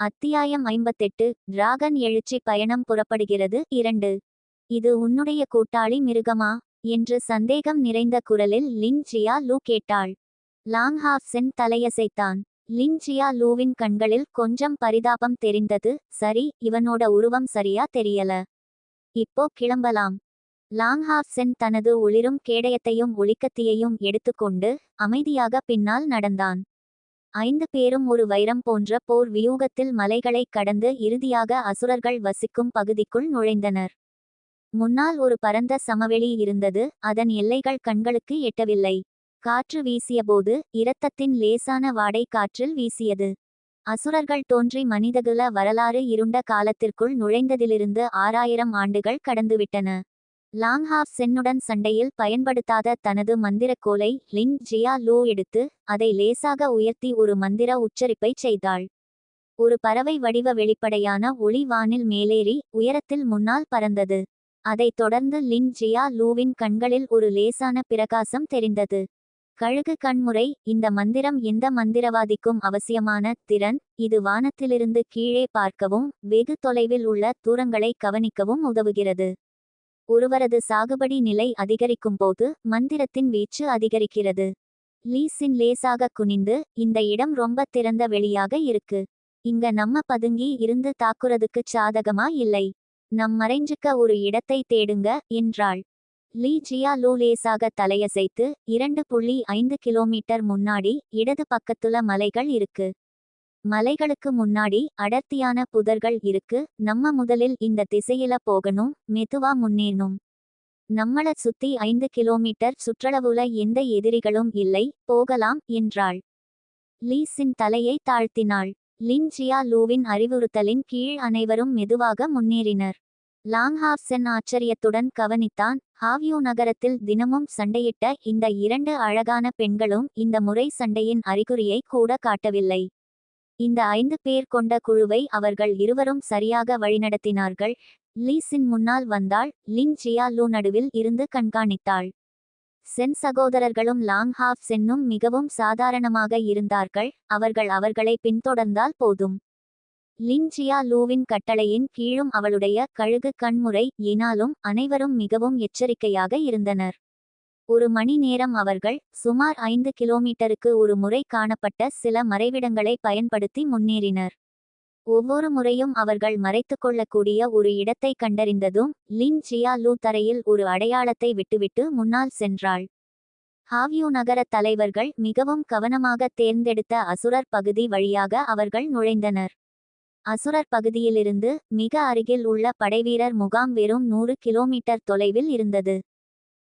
அத்தியாயம் ஐம்பத்தெட்டு டிராகன் எழுச்சி பயணம் புறப்படுகிறது. இரண்டு. இது உன்னுடைய கூட்டாளி மிருகமா? என்று சந்தேகம் நிறைந்த குரலில் லின் ஜியா லூ கேட்டாள். லாங்ஹாஃப்சென் தலையசைத்தான். லின் ஜியா லூவின் கண்களில் கொஞ்சம் பரிதாபம் தெரிந்தது. சரி இவனோட உருவம் சரியா தெரியல. இப்போ கிளம்பலாம். லாங்ஹாஃப்சென் தனது ஒளிரும் கேடயத்தையும் ஒளிக்கத்தியையும் எடுத்துக்கொண்டு அமைதியாக பின்னால் நடந்தான். ஐந்து பேரும் ஒரு வைரம் போன்ற போர் வியூகத்தில் மலைகளை கடந்து இறுதியாக அசுரர்கள் வசிக்கும் பகுதிக்குள் நுழைந்தனர். முன்னால் ஒரு பரந்த சமவெளி இருந்தது அதன் எல்லைகள் கண்களுக்கு எட்டவில்லை. காற்று வீசியபோது இரத்தத்தின் லேசான வாடை காற்றில் வீசியது. அசுரர்கள் தோன்றி மனிதகுல வரலாறு இருண்ட காலத்திற்குள் நுழைந்ததிலிருந்து ஆறாயிரம் ஆண்டுகள் கடந்துவிட்டன. லாங்ஹாஃப் சென்னுடன் சண்டையில் பயன்படுத்தாத தனது மந்திரக்கோலை லின் ஜியா லூ எடுத்து அதை லேசாக உயர்த்தி ஒரு மந்திர உச்சரிப்பைச் செய்தாள். ஒரு பறவை வடிவ வெளிப்படையான ஒளி வானில் மேலேறி உயரத்தில் முன்னால் பறந்தது. அதைத் தொடர்ந்து லின் ஜியா லூவின் கண்களில் ஒரு லேசான பிரகாசம் தெரிந்தது. கழுகு கண்முறை இந்த மந்திரம் எந்த மந்திரவாதிக்கும் அவசியமான திறன் இது வானத்திலிருந்து கீழே பார்க்கவும் வெகு தொலைவில் உள்ள தூரங்களை கவனிக்கவும் உதவுகிறது. ஒருவரது சாகுபடி நிலை அதிகரிக்கும் போது மந்திரத்தின் வீச்சு அதிகரிக்கிறது. லீசின் லேசாக குனிந்து இந்த இடம் ரொம்ப திறந்த வெளியாக இருக்கு. இங்க நம்ம பதுங்கி இருந்து தாக்குறதுக்குச் சாதகமா இல்லை. நம் மறைஞ்சுக்க ஒரு இடத்தை தேடுங்க என்றாள். லீ ஜியா லூ லேசாக தலையசைத்து இரண்டு புள்ளி ஐந்து கிலோமீட்டர் முன்னாடி இடது பக்கத்துல மலைகள் இருக்கு. மலைகளுக்கு முன்னாடி அடர்த்தியான புதர்கள் இருக்கு நம்ம முதலில் இந்த திசையில போகணும் மெதுவா முன்னேறணும். நம்மள சுத்தி ஐந்து கிலோமீட்டர் சுற்றளவுல எந்த எதிரிகளும் இல்லை போகலாம் என்றாள். லீஸின் தலையை தாழ்த்தினாள். லின் ஜியா லூவின் அறிவுறுத்தலின் கீழ் அனைவரும் மெதுவாக முன்னேறினர். லாங்ஹாப்சன் ஆச்சரியத்துடன் கவனித்தான் ஹாவ்யூ நகரத்தில் தினமும் சண்டையிட்ட இந்த இரண்டு அழகான பெண்களும் இந்த முறை சண்டையின் அறிகுறியை கூட காட்டவில்லை. இந்த ஐந்து பேர் கொண்ட குழுவை அவர்கள் இருவரும் சரியாக வழிநடத்தினார்கள். லீஸின் முன்னால் வந்தாள். லின் ஜியா லூ நடுவில் இருந்து கண்காணித்தாள். சென் சகோதரர்களும் லாங் ஹாஃப் சென்னும் மிகவும் சாதாரணமாக இருந்தார்கள். அவர்கள் அவர்களை பின்தொடர்ந்தால் போதும். லின் ஜியா லூவின் கட்டளையின் கீழும் அவளுடைய கழுகு கண்முறை ஏனாலும் அனைவரும் மிகவும் எச்சரிக்கையாக இருந்தனர். ஒரு மணி நேரம் அவர்கள் சுமார் ஐந்து கிலோமீட்டருக்கு ஒரு முறை காணப்பட்ட சில மறைவிடங்களை பயன்படுத்தி முன்னேறினர். ஒவ்வொரு முறையும் அவர்கள் மறைத்து கொள்ளக்கூடிய ஒரு இடத்தை கண்டறிந்ததும் லின் ஜியா லூ தரையில் ஒரு அடையாளத்தை விட்டுவிட்டு முன்னால் சென்றாள். ஹாவியூ நகர தலைவர்கள் மிகவும் கவனமாக தேர்ந்தெடுத்த அசுரர் பகுதி வழியாக அவர்கள் நுழைந்தனர். அசுரர் பகுதியிலிருந்து மிக அருகில் உள்ள படைவீரர் முகாம் வெறும் நூறு கிலோமீட்டர் தொலைவில் இருந்தது.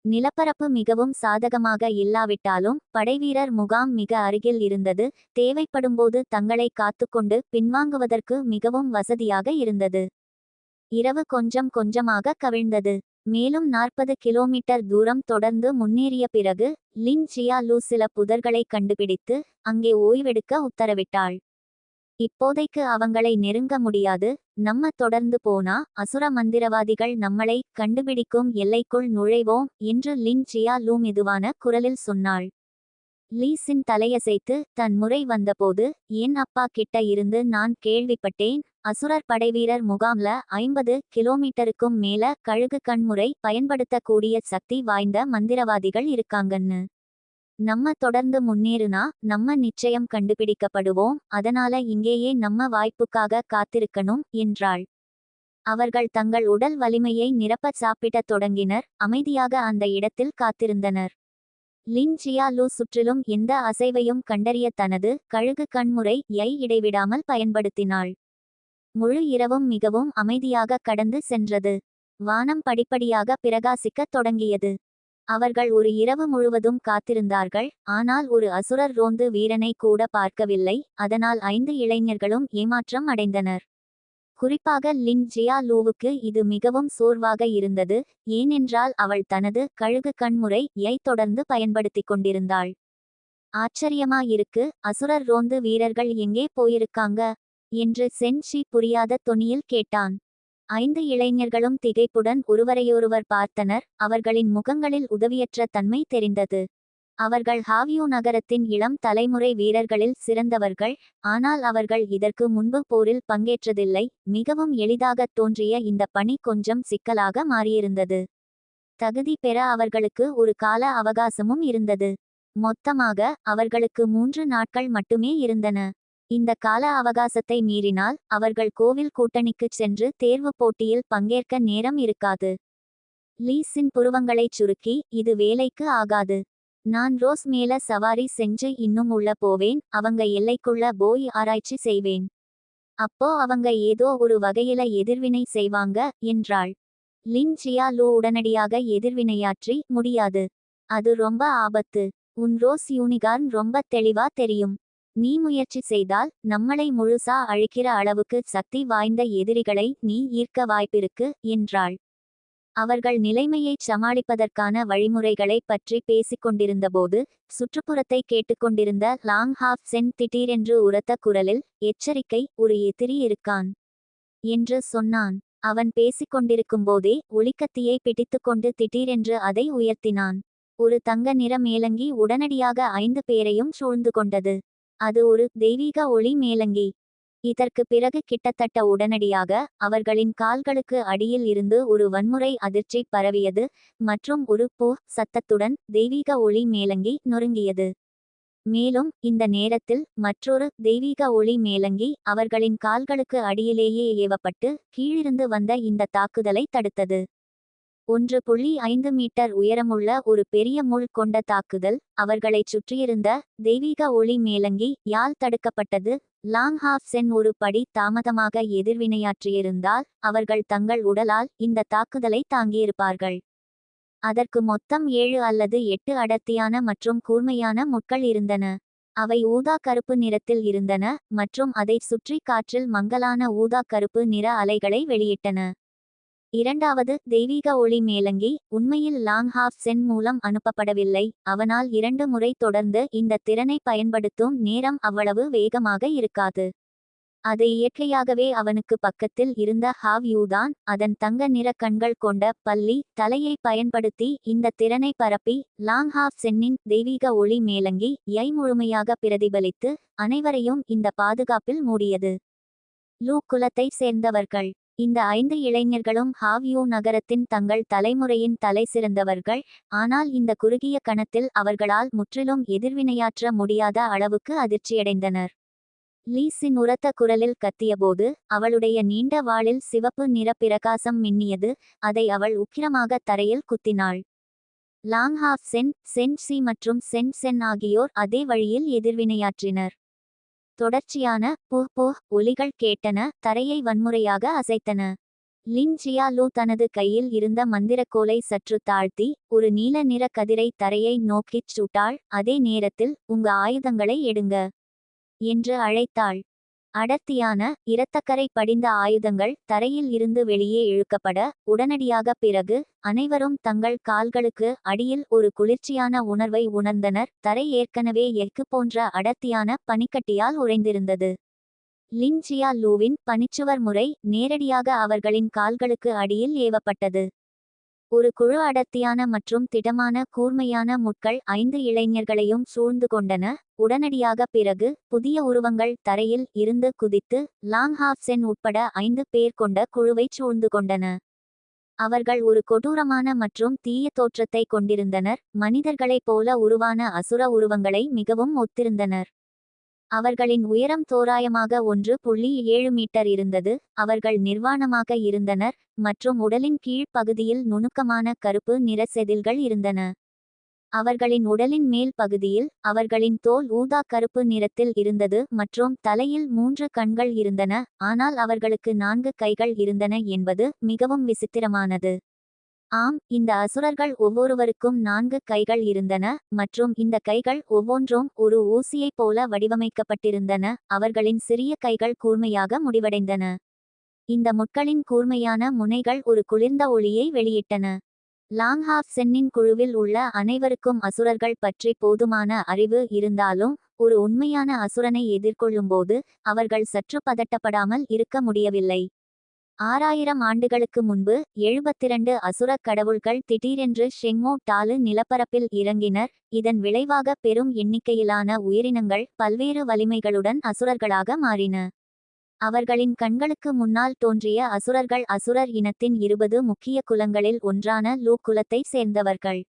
நிலப்பரப்பு மிகவும் சாதகமாக இல்லாவிட்டாலும் படைவீரர் முகாம் மிக அருகில் இருந்தது. தேவைப்படும்போது தங்களை காத்துக்கொண்டு பின்வாங்குவதற்கு மிகவும் வசதியாக இருந்தது. இரவு கொஞ்சம் கொஞ்சமாக கவிழ்ந்தது. மேலும் நாற்பது கிலோமீட்டர் தூரம் தொடர்ந்து முன்னேறிய பிறகு லின் ஜியா லூ சில புதர்களை கண்டுபிடித்து அங்கே ஓய்வெடுக்க உத்தரவிட்டாள். இப்போதைக்கு அவங்களை நெருங்க முடியாது. நம்ம தொடர்ந்து போனா அசுர மந்திரவாதிகள் நம்மளை கண்டுபிடிக்கும் எல்லைக்குள் நுழைவோம் என்று லின் ஜியா லூ மெதுவான குரலில் சொன்னாள். லீஸின் தலையசைத்து தன் முறை வந்தபோது என் அப்பா கிட்ட இருந்து நான் கேள்விப்பட்டேன். அசுரர் படைவீரர் முகாம்ல ஐம்பது கிலோமீட்டருக்கும் மேல கழுகு கண்முறை பயன்படுத்தக்கூடிய சக்தி வாய்ந்த மந்திரவாதிகள் இருக்காங்கன்னு. நம்ம தொடர்ந்து முன்னேறுனா நம்ம நிச்சயம் கண்டுபிடிக்கப்படுவோம் அதனால இங்கேயே நம்ம வாய்ப்புக்காக காத்திருக்கணும் என்றாள். அவர்கள் தங்கள் உடல் வலிமையை நிரப்ப சாப்பிடத் தொடங்கினர் அமைதியாக அந்த இடத்தில் காத்திருந்தனர். லின் ஜியாலு சுற்றிலும் எந்த அசைவையும் கண்டறிய தனது கழுகு கண்முறை யை இடைவிடாமல் பயன்படுத்தினாள். முழு இரவும் மிகவும் அமைதியாக கடந்து சென்றது. வானம் படிப்படியாக பிரகாசிக்கத் தொடங்கியது. அவர்கள் ஒரு இரவு முழுவதும் காத்திருந்தார்கள் ஆனால் ஒரு அசுரர் ரோந்து வீரனை கூட பார்க்கவில்லை அதனால் ஐந்து இளைஞர்களும் ஏமாற்றம் அடைந்தனர். குறிப்பாக லின் ஜியா லூவுக்கு இது மிகவும் சோர்வாக இருந்தது ஏனென்றால் அவள் தனது கழுகு கண்முறை யை தொடர்ந்து பயன்படுத்திக் கொண்டிருந்தாள். ஆச்சரியமா இருக்கு அசுரர் ரோந்து வீரர்கள் எங்கே போயிருக்காங்க? என்று சென்ஷி புரியாத தொனியில் கேட்டான். ஐந்து இளைஞர்களும் திகைப்புடன் ஒருவரையொருவர் பார்த்தனர். அவர்களின் முகங்களில் உதவியற்ற தன்மை தெரிந்தது. அவர்கள் ஹாவியோ நகரத்தின் இளம் தலைமுறை வீரர்களில் சிறந்தவர்கள் ஆனால் அவர்கள் இதற்கு முன்பு போரில் பங்கேற்றதில்லை. மிகவும் எளிதாகத் தோன்றிய இந்த பணி கொஞ்சம் சிக்கலாக மாறியிருந்தது. தகுதி பெற அவர்களுக்கு ஒரு கால அவகாசமும் இருந்தது. மொத்தமாக அவர்களுக்கு மூன்று நாட்கள் மட்டுமே இருந்தன. இந்த கால அவகாசத்தை மீறினால் அவர்கள் கோவில் கூட்டணிக்குச் சென்று தேர்வுப் போட்டியில் பங்கேற்க நேரம் இருக்காது. லீஸின் புருவங்களைச் சுருக்கி இது வேலைக்கு ஆகாது. நான் ரோஸ் மேல சவாரி செஞ்சு இன்னும் உள்ள போவேன் அவங்க எல்லைக்குள்ள போய் ஆராய்ச்சி செய்வேன். அப்போ அவங்க ஏதோ ஒரு வகையில எதிர்வினை செய்வாங்க என்றாள். லின் ஜியா லூ உடனடியாக எதிர்வினையாற்றி முடியாது. அது ரொம்ப ஆபத்து. உன் ரோஸ் யூனிகார்ன் ரொம்ப தெளிவா தெரியும். நீ முயற்சி செய்தால் நம்மளை முழுசா அழிக்கிற அளவுக்கு சக்தி வாய்ந்த எதிரிகளை நீ ஈர்க்க வாய்ப்பிருக்கு என்றாள். அவர்கள் நிலைமையைச் சமாளிப்பதற்கான வழிமுறைகளைப் பற்றி பேசிக் கொண்டிருந்தபோது சுற்றுப்புறத்தை கேட்டுக்கொண்டிருந்த லாங் ஹாஃப் சென் திடீரென்று உரத்த குரலில் எச்சரிக்கை ஒரு எதிரி இருக்கான் என்று சொன்னான். அவன் பேசிக் கொண்டிருக்கும்போதே ஒளிக்கத்தியை பிடித்துக்கொண்டு திடீரென்று அதை உயர்த்தினான். ஒரு தங்க நிற மேலங்கி உடனடியாக ஐந்து பேரையும் சூழ்ந்து கொண்டது. அது ஒரு தெய்வீக ஒளி மேலங்கி. இதற்கு பிறகு கிட்டத்தட்ட உடனடியாக அவர்களின் கால்களுக்கு அடியில் இருந்து ஒரு வன்முறை அதிர்ச்சி பரவியது மற்றும் ஒரு போ சத்தத்துடன் தெய்வீக ஒளி மேலங்கி நொறுங்கியது. மேலும் இந்த நேரத்தில் மற்றொரு தெய்வீக ஒளி மேலங்கி அவர்களின் கால்களுக்கு அடியிலேயே ஏவப்பட்டு கீழிருந்து வந்த இந்த தாக்குதலை தடுத்தது. ஒன்று புள்ளி ஐந்து மீட்டர் உயரமுள்ள ஒரு பெரிய முள் கொண்ட தாக்குதல் அவர்களைச் சுற்றியிருந்த தெய்வீக ஒளி மேலங்கி யால் தடுக்கப்பட்டது. லாங் ஹாஃப் சென் ஒரு படி தாமதமாக எதிர்வினையாற்றியிருந்தால் அவர்கள் தங்கள் உடலால் இந்த தாக்குதலை தாங்கியிருப்பார்கள். அதற்கு மொத்தம் ஏழு அல்லது எட்டு அடர்த்தியான மற்றும் கூர்மையான முட்கள் இருந்தன. அவை ஊதா கருப்பு நிறத்தில் இருந்தன மற்றும் அதைச் சுற்றி காற்றில் மங்கலான ஊதா கருப்பு நிற அலைகளை வெளியிட்டன. இரண்டாவது தெய்வீக ஒளி மேலங்கி உண்மையில் லாங் ஹாஃப் சென் மூலம் அனுப்பப்படவில்லை. அவனால் இரண்டு முறை தொடர்ந்து இந்த திறனை பயன்படுத்தும் நேரம் அவ்வளவு வேகமாக இருக்காது. அது இயற்கையாகவே அவனுக்கு பக்கத்தில் இருந்த ஹாவ் யூதான் அதன் தங்க நிற கண்கள் கொண்ட பள்ளி தலையை பயன்படுத்தி இந்த திறனை பரப்பி லாங் ஹாஃப் சென்னின் தெய்வீக ஒளி மேலங்கி யை முழுமையாக பிரதிபலித்து அனைவரையும் இந்த பாதுகாப்பில் மூடியது. லூ குலத்தை சேர்ந்தவர்கள். இந்த ஐந்து இளைஞர்களும் ஹாவியூ நகரத்தின் தங்கள் தலைமுறையின் தலை சிறந்தவர்கள் ஆனால் இந்த குறுகிய கணத்தில் அவர்களால் முற்றிலும் எதிர்வினையாற்ற முடியாத அளவுக்கு அதிர்ச்சியடைந்தனர். லீஸின் உரத்த குரலில் கத்தியபோது அவளுடைய நீண்ட வாளில் சிவப்பு நிற பிரகாசம் மின்னியது அதை அவள் உக்கிரமாக தரையில் குத்தினாள். லாங் ஹாஃப் சென் சென் சி மற்றும் சென் சென் ஆகியோர் அதே வழியில் எதிர்வினையாற்றினர். தொடர்ச்சியான புஹ் புஹ் ஒலிகள் கேட்டன தரையை வன்முறையாக அசைத்தன. லின் ஜியாலு தனது கையில் இருந்த மந்திரக்கோலை சற்று தாழ்த்தி ஒரு நீல நிற கதிரை தரையை நோக்கிச் சுட்டாள் அதே நேரத்தில் உங்க ஆயுதங்களை எடுங்க என்று அழைத்தாள். அடர்த்தியான இரத்தக்கரை படிந்த ஆயுதங்கள் தரையில் இருந்து வெளியே இழுக்கப்பட உடனடியாக பிறகு அனைவரும் தங்கள் கால்களுக்கு அடியில் ஒரு குளிர்ச்சியான உணர்வை உணர்ந்தனர். தரை ஏற்கனவே எஃகு போன்ற அடர்த்தியான பனிக்கட்டியால் உறைந்திருந்தது. லின் ஜியா லூவின் பனிச்சுவர் முறை நேரடியாக அவர்களின் கால்களுக்கு அடியில் ஏவப்பட்டது. ஒரு குழு அடர்த்தியான மற்றும் திடமான கூர்மையான முட்கள் ஐந்து இளைஞர்களையும் சூழ்ந்து கொண்டன. உடனடியாக பிறகு புதிய உருவங்கள் தரையில் இருந்து குதித்து லாங் ஹாஃப் சென் உட்பட ஐந்து பேர் கொண்ட குழுவை சூழ்ந்து கொண்டன. அவர்கள் ஒரு கொடூரமான மற்றும் தீய தோற்றத்தை கொண்டிருந்தனர். மனிதர்களைப் போல உருவான அசுர உருவங்களை மிகவும் ஒத்திருந்தனர். அவர்களின் உயரம் தோராயமாக ஒன்று புள்ளி ஏழு மீட்டர் இருந்தது. அவர்கள் நிர்வாணமாக இருந்தனர் மற்றும் உடலின் கீழ் பகுதியில் நுணுக்கமான கருப்பு நிற செதில்கள் இருந்தன. அவர்களின் உடலின் மேல் பகுதியில் அவர்களின் தோல் ஊதா கருப்பு நிறத்தில் இருந்தது மற்றும் தலையில் மூன்று கண்கள் இருந்தன ஆனால் அவர்களுக்கு நான்கு கைகள் இருந்தன என்பது மிகவும் விசித்திரமானது. ஆம் இந்த அசுரர்கள் ஒவ்வொருவருக்கும் நான்கு கைகள் இருந்தன மற்றும் இந்த கைகள் ஒவ்வொன்றும் ஒரு ஊசியைப் போல வடிவமைக்கப்பட்டிருந்தன அவர்களின் சிறிய கைகள் கூர்மையாக முடிவடைந்தன. இந்த முட்களின் கூர்மையான முனைகள் ஒரு குளிர்ந்த ஒளியை வெளியிட்டன. லாங் ஹாஃப் சென்னின் குழுவில் உள்ள அனைவருக்கும் அசுரர்கள் பற்றி போதுமான அறிவு இருந்தாலும் ஒரு உண்மையான அசுரனை எதிர்கொள்ளும்போது அவர்கள் சற்று பதட்டப்படாமல் இருக்க முடியவில்லை. ஆறாயிரம் ஆண்டுகளுக்கு முன்பு எழுபத்திரண்டு அசுரக் கடவுள்கள் திடீரென்று ஷெங்மோ டாலு நிலப்பரப்பில் இறங்கினர். இதன் விளைவாக பெரும் எண்ணிக்கையிலான உயிரினங்கள் பல்வேறு வலிமைகளுடன் அசுரர்களாக மாறின. அவர்களின் கண்களுக்கு முன்னால் தோன்றிய அசுரர்கள் அசுரர் இனத்தின் இருபது முக்கிய குலங்களில் ஒன்றான லூ குலத்தை சேர்ந்தவர்கள்.